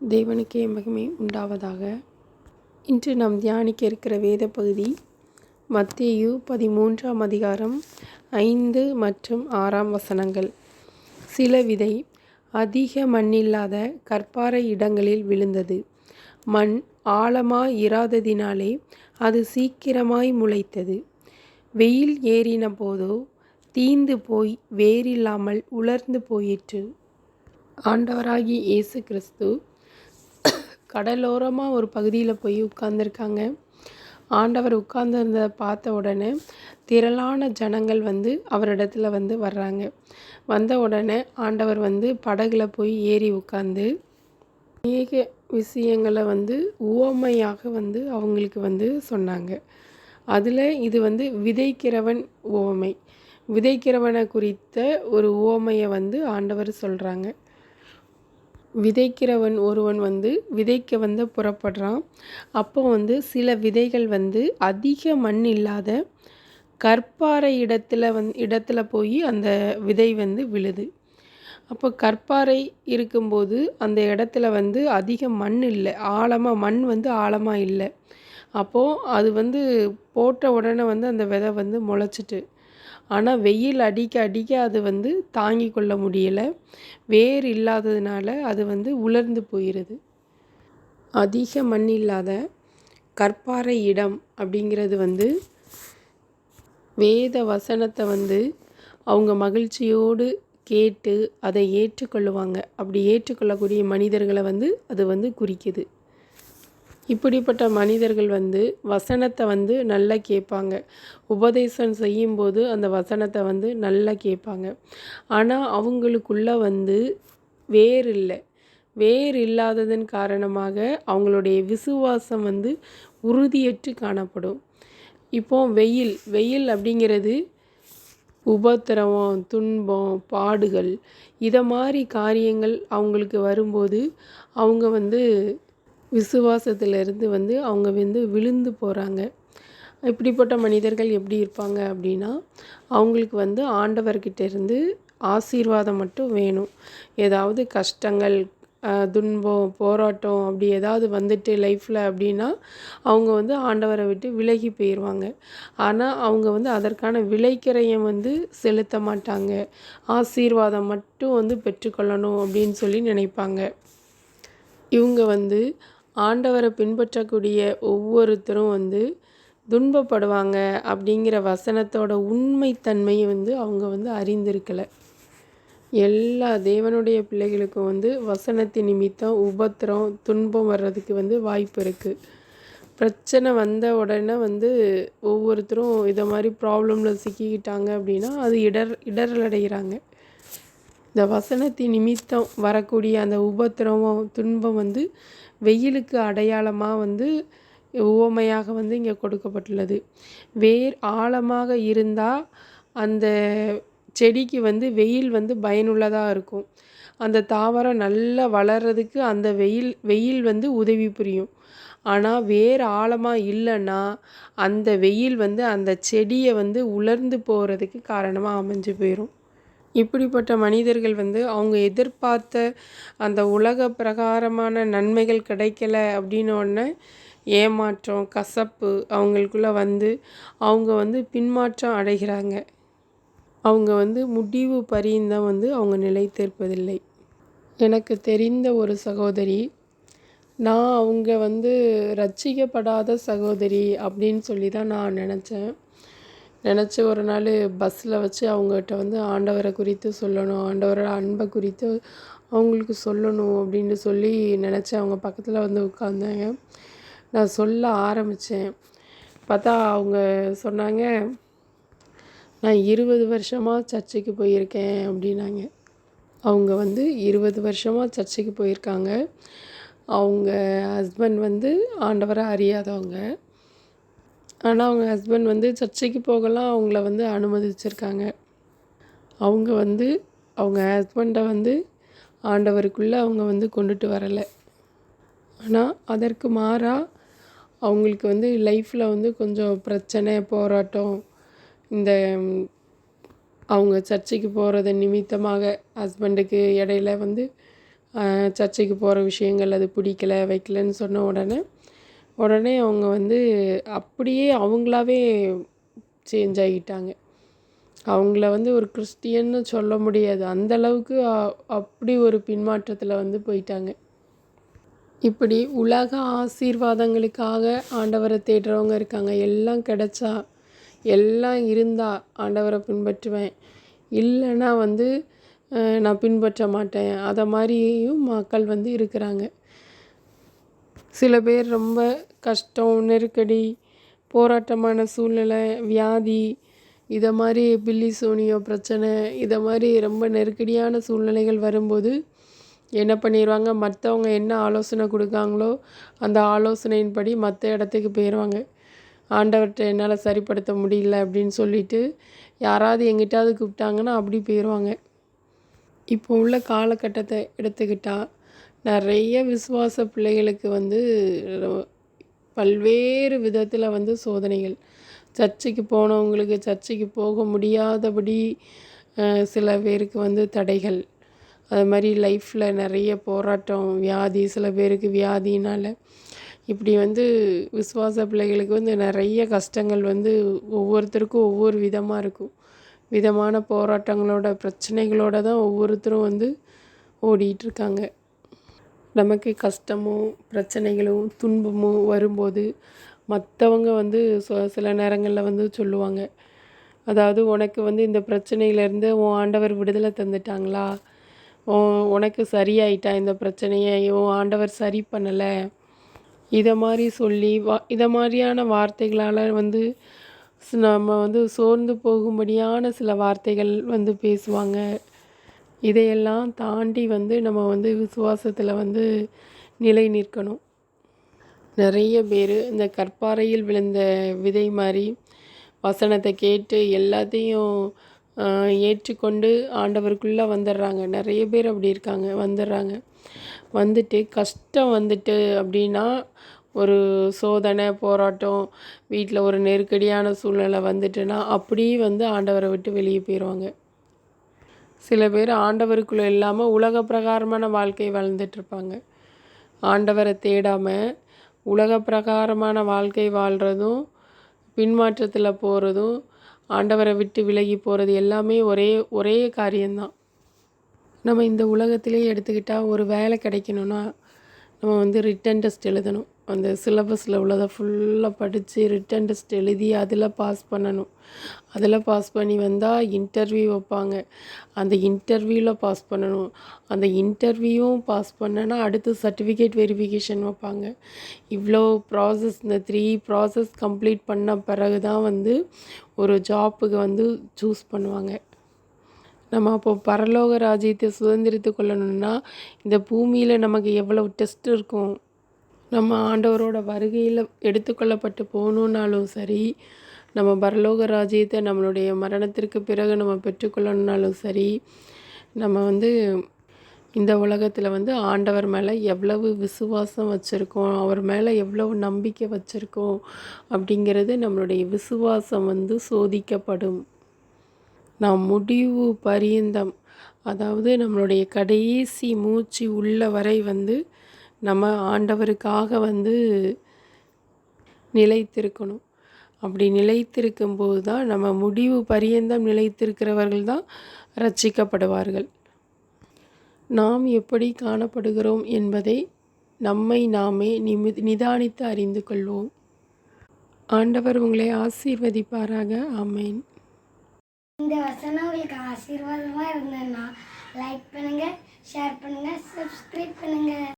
தேவனுக்கே மகிமை உண்டாவதாக. இன்று நாம் தியானிக்க இருக்கிற வேத பகுதி மத்தேயு பதிமூன்றாம் அதிகாரம் ஐந்து மற்றும் ஆறாம் வசனங்கள். சில விதை அதிக மண்ணில்லாத கற்பாறை இடங்களில் விழுந்தது. மண் ஆழமாய் இராததினாலே அது சீக்கிரமாய் முளைத்தது. வெயில் ஏறின போதோ தீந்து போய் வேரில்லாமல் உலர்ந்து போயிற்று. ஆண்டவராகி இயேசு கிறிஸ்து கடலோரமாக ஒரு பகுதியில் போய் உட்கார்ந்துருக்காங்க. ஆண்டவர் உட்கார்ந்துருந்ததை பார்த்த உடனே திரளான ஜனங்கள் வந்து அவரிடத்துல வந்து வர்றாங்க. வந்த உடனே ஆண்டவர் வந்து படகுல போய் ஏறி உட்காந்து அநேக விஷயங்களை வந்து உவமையாக வந்து அவங்களுக்கு வந்து சொன்னாங்க. அதில் இது வந்து விதைக்கிறவன் உவமை. விதைக்கிறவனை குறித்த ஒரு உவமையை வந்து ஆண்டவர் சொல்கிறாங்க விதைக்கிறவன் ஒருவன் வந்து விதைக்க வந்து புறப்படுறான். அப்போ வந்து சில விதைகள் வந்து அதிக மண் இல்லாத கற்பாறை இடத்துல வந் இடத்துல போய் அந்த விதை வந்து விழுது. அப்போ கற்பாறை இருக்கும்போது அந்த இடத்துல வந்து அதிக மண் இல்லை. ஆழமாக மண் வந்து ஆழமாக இல்லை. அப்போது அது வந்து போட்ட உடனே வந்து அந்த விதை வந்து முளைச்சிட்டு ஆனால் வெயில் அடிக்க அடிக்க அது வந்து தாங்கி கொள்ள முடியலை. வேர் இல்லாததுனால அது வந்து உலர்ந்து போயிடுது அதிக மண் இல்லாத கற்பாறை இடம் அப்படிங்கிறது வந்து வேத வசனத்தை வந்து அவங்க மகிழ்ச்சியோடு கேட்டு அதை ஏற்றுக்கொள்ளுவாங்க. அப்படி ஏற்றுக்கொள்ளக்கூடிய மனிதர்களை வந்து அது வந்து குறிக்குது. இப்படிப்பட்ட மனிதர்கள் வந்து வசனத்தை வந்து நல்லா கேட்பாங்க. உபதேசம் செய்யும்போது அந்த வசனத்தை வந்து நல்லா கேட்பாங்க. ஆனால் அவங்களுக்குள்ள வந்து வேர் இல்லை. வேர் இல்லாததன் காரணமாக அவங்களுடைய விசுவாசம் வந்து உறுதியற்று காணப்படும். இப்போ வெயில் வெயில் அப்படிங்கிறது உபத்திரவம் துன்பம் பாடுகள் இதை மாதிரி காரியங்கள் அவங்களுக்கு வரும்போது அவங்க வந்து விசுவாசத்திலிருந்து வந்து அவங்க வந்து விழுந்து போகிறாங்க இப்படிப்பட்ட மனிதர்கள் எப்படி இருப்பாங்க அப்படின்னா அவங்களுக்கு வந்து ஆண்டவர்கிட்டேருந்து ஆசீர்வாதம் மட்டும் வேணும். ஏதாவது கஷ்டங்கள் துன்பம் போராட்டம் அப்படி ஏதாவது வந்துட்டு லைஃப்பில் அப்படின்னா அவங்க வந்து ஆண்டவரை விட்டு விலகி போயிடுவாங்க ஆனால் அவங்க வந்து அதற்கான விலைக்கிறையம் வந்து செலுத்த மாட்டாங்க. ஆசீர்வாதம் மட்டும் வந்து பெற்றுக்கொள்ளணும் அப்படின்னு சொல்லி நினைப்பாங்க. இவங்க வந்து ஆண்டவரை பின்பற்றக்கூடிய ஒவ்வொருத்தரும் வந்து துன்பப்படுவாங்க அப்படிங்கிற வசனத்தோட உண்மைத்தன்மையை வந்து அவங்க வந்து அறிந்திருக்கலை. எல்லா தேவனுடைய பிள்ளைகளுக்கும் வந்து வசனத்தின் நிமித்தம் உபத்திரம் துன்பம் வர்றதுக்கு வந்து வாய்ப்பு இருக்குது பிரச்சனை வந்த உடனே வந்து ஒவ்வொருத்தரும் இதை மாதிரி ப்ராப்ளமில் சிக்கிக்கிட்டாங்க அப்படின்னா அது இடர் இடரல் அடைகிறாங்க இந்த வசனத்தின் நிமித்தம் வரக்கூடிய அந்த உபத்திரவம் துன்பம் வந்து வெயிலுக்கு அடையாளமாக வந்து உவமையாக வந்து இங்கே கொடுக்கப்பட்டுள்ளது. வேர் ஆழமாக இருந்தால் அந்த செடிக்கு வந்து வெயில் வந்து பயனுள்ளதாக இருக்கும். அந்த தாவரம் நல்லா வளர்கிறதுக்கு அந்த வெயில் வெயில் வந்து உதவி புரியும். ஆனால் வேர் ஆழமாக இல்லைன்னா அந்த வெயில் வந்து அந்த செடியை வந்து உலர்ந்து போகிறதுக்கு காரணமாக அமைஞ்சு போயிடும் இப்படிப்பட்ட மனிதர்கள் வந்து அவங்க எதிர்பார்த்த அந்த உலக பிரகாரமான நன்மைகள் கிடைக்கல அப்படின்னோடனே ஏமாற்றம் கசப்பு அவங்களுக்குள்ளே வந்து அவங்க வந்து பின்மாற்றம் அடைகிறாங்க. அவங்க வந்து முடிவு பரிந்தம் வந்து அவங்க நிலைத்திருப்பதில்லை. எனக்கு தெரிந்த ஒரு சகோதரி நான் அவங்க வந்து ரட்சிக்கப்படாத சகோதரி அப்படின்னு சொல்லி தான் நான் நினச்சேன். நினச்சி ஒரு நாள் பஸ்ஸில் வச்சு அவங்ககிட்ட வந்து ஆண்டவரை குறித்து சொல்லணும் ஆண்டவரோட அன்பை குறித்து அவங்களுக்கு சொல்லணும் அப்படின்னு சொல்லி நினச்சி அவங்க பக்கத்தில் வந்து உட்காந்தாங்க நான் சொல்ல ஆரம்பித்தேன் பார்த்தா அவங்க சொன்னாங்க நான் இருபது வருஷமாக சர்ச்சைக்கு போயிருக்கேன் அப்படின்னாங்க. அவங்க வந்து இருபது வருஷமாக சர்ச்சைக்கு போயிருக்காங்க. அவங்க ஹஸ்பண்ட் வந்து ஆண்டவரை அறியாதவங்க. ஆனால் அவங்க ஹஸ்பண்ட் வந்து சர்ச்சைக்கு போகலாம் அவங்கள வந்து அனுமதிச்சிருக்காங்க. அவங்க வந்து அவங்க ஹஸ்பண்டை வந்து ஆண்டவருக்குள்ளே அவங்க வந்து கொண்டுட்டு வரலை. ஆனால் அதற்கு மாறாக அவங்களுக்கு வந்து லைஃப்பில் வந்து கொஞ்சம் பிரச்சனை போராட்டம் இந்த அவங்க சர்ச்சைக்கு போகிறத நிமித்தமாக ஹஸ்பண்டுக்கு இடையில வந்து சர்ச்சைக்கு போகிற விஷயங்கள் அது பிடிக்கல வைக்கலன்னு சொன்ன உடனே உடனே அவங்க வந்து அப்படியே அவங்களாவே சேஞ்ச் ஆகிட்டாங்க. அவங்கள வந்து ஒரு கிறிஸ்டியன்னு சொல்ல முடியாது. அந்த அளவுக்கு அப்படி ஒரு பின்மாற்றத்தில் வந்து போயிட்டாங்க. இப்படி உலக ஆசீர்வாதங்களுக்காக ஆண்டவரை தேடுறவங்க இருக்காங்க. எல்லாம் கிடைச்சா எல்லாம் இருந்தால் ஆண்டவரை பின்பற்றுவேன். இல்லைன்னா வந்து நான் பின்பற்ற மாட்டேன். அதை மாதிரியும் மக்கள் வந்து இருக்கிறாங்க. சில பேர் ரொம்ப கஷ்டம் நெருக்கடி போராட்டமான சூழ்நிலை வியாதி இதை மாதிரி பில்லி சோனியோ பிரச்சனை இதை மாதிரி ரொம்ப நெருக்கடியான சூழ்நிலைகள் வரும்போது என்ன பண்ணிடுவாங்க மற்றவங்க என்ன ஆலோசனை கொடுக்காங்களோ அந்த ஆலோசனையின்படி மற்ற இடத்துக்கு போயிடுவாங்க ஆண்டவர்கிட்ட என்னால் சரிப்படுத்த முடியல அப்படின்னு சொல்லிட்டு யாராவது எங்கிட்டாவது கூப்பிட்டாங்கன்னா அப்படி போயிடுவாங்க இப்போ உள்ள காலகட்டத்தை எடுத்துக்கிட்டால் நிறைய விசுவாச பிள்ளைகளுக்கு வந்து பல்வேறு விதத்தில் வந்து சோதனைகள். சர்ச்சைக்கு போனவங்களுக்கு சர்ச்சுக்கு போக முடியாதபடி சில பேருக்கு வந்து தடைகள். அது மாதிரி லைஃப்பில் நிறைய போராட்டம் வியாதி சில பேருக்கு வியாதினால். இப்படி வந்து விசுவாச பிள்ளைகளுக்கு வந்து நிறைய கஷ்டங்கள் வந்து ஒவ்வொருத்தருக்கும் ஒவ்வொரு விதமாக இருக்கும். விதமான போராட்டங்களோட பிரச்சனைகளோட தான் ஒவ்வொருத்தரும் வந்து ஓடிட்டுருக்காங்க நமக்கு கஷ்டமும் பிரச்சனைகளும் துன்பமும் வரும்போது மற்றவங்க வந்து சொ- சில நேரங்களில் வந்து சொல்லுவாங்க. அதாவது உனக்கு வந்து இந்த பிரச்சனையிலேருந்து உன் ஆண்டவர் விடுதலை தந்துட்டாங்களா? உனக்கு சரியாயிட்டா இந்த பிரச்சனையை? உன் ஆண்டவர் சரி பண்ணலை. இதை மாதிரி சொல்லி வா இதை மாதிரியான வார்த்தைகளால் வந்து நம்ம வந்து சோர்ந்து போகும்படியான சில வார்த்தைகள் வந்து பேசுவாங்க. இதையெல்லாம் தாண்டி வந்து நம்ம வந்து விசுவாசத்தில் வந்து நிலை நிற்கணும். நிறைய பேர் இந்த கற்பாறையில் விழுந்த விதை மாதிரி வசனத்தை கேட்டு எல்லாத்தையும் ஏற்றுக்கொண்டு ஆண்டவருக்குள்ளே வந்துடுறாங்க. நிறைய பேர் அப்படி இருக்காங்க வந்துடுறாங்க. வந்துட்டு கஷ்டம் வந்துட்டு அப்படின்னா ஒரு சோதனை போராட்டம் வீட்டில் ஒரு நெருக்கடியான சூழ்நிலை வந்துட்டுன்னா அப்படியே வந்து ஆண்டவரை விட்டு வெளியே போயிடுவாங்க சில பேர் ஆண்டவருக்குள்ளே இல்லாமல் உலக பிரகாரமான வாழ்க்கை வாழ்ந்துட்டுருப்பாங்க ஆண்டவரை தேடாமல் உலக பிரகாரமான வாழ்க்கை வாழ்கிறதும் பின்மாற்றத்தில் போகிறதும் ஆண்டவரை விட்டு விலகி போகிறது எல்லாமே ஒரே ஒரே காரியம்தான். நம்ம இந்த உலகத்திலே எடுத்துக்கிட்டால் ஒரு வேலை கிடைக்கணும்னா நம்ம வந்து ரிட்டன் டெஸ்ட் எழுதணும். அந்த சிலபஸில் உள்ளதை ஃபுல்லாக படித்து ரிட்டன் டெஸ்ட் எழுதி அதில் பாஸ் பண்ணணும். அதில் பாஸ் பண்ணி வந்தால் இன்டர்வியூ வைப்பாங்க. அந்த இன்டர்வியூவில் பாஸ் பண்ணணும். அந்த இன்டர்வியூவும் பாஸ் பண்ணனா அடுத்து சர்டிஃபிகேட் வெரிஃபிகேஷன் வைப்பாங்க. இவ்வளோ ப்ராசஸ் இந்த த்ரீ ப்ராசஸ் கம்ப்ளீட் பண்ண பிறகு தான் வந்து ஒரு ஜாப்புக்கு வந்து சூஸ் பண்ணுவாங்க. நம்ம அப்போ பரலோக ராஜ்யத்தை சுதந்திரித்து கொள்ளணும்னா இந்த பூமியில் நமக்கு எவ்வளோ டெஸ்ட் இருக்கும்? நம்ம ஆண்டவரோட வருகையில் எடுத்துக்கொள்ளப்பட்டு போகணுன்னாலும் சரி நம்ம பரலோக ராஜ்யத்தை நம்மளுடைய மரணத்திற்கு பிறகு நம்ம பெற்றுக்கொள்ளணுன்னாலும் சரி நம்ம வந்து இந்த உலகத்தில் வந்து ஆண்டவர் மேலே எவ்வளவு விசுவாசம் வச்சுருக்கோம் அவர் மேலே எவ்வளவு நம்பிக்கை வச்சுருக்கோம் அப்படிங்கிறது நம்மளுடைய விசுவாசம் வந்து சோதிக்கப்படும். நாம் முடிவு பரியந்தம் அதாவது நம்மளுடைய கடைசி மூச்சு உள்ள வரை வந்து நம்ம ஆண்டவருக்காக வந்து நிலைத்திருக்கணும். அப்படி நிலைத்திருக்கும்போது தான் நம்ம முடிவு பரியந்தம் நிலைத்திருக்கிறவர்கள் தான் ரட்சிக்கப்படுவார்கள். நாம் எப்படி காணப்படுகிறோம் என்பதை நம்மை நாமே நிமி நிதானித்து அறிந்து கொள்வோம். ஆண்டவர் உங்களை ஆசீர்வதிப்பாராக. ஆமேன். இந்த வசனம் உங்களுக்கு ஆசீர்வாதமாக இருந்ததுன்னா லைக் பண்ணுங்கள் ஷேர் பண்ணுங்கள் சப்ஸ்கிரைப் பண்ணுங்கள்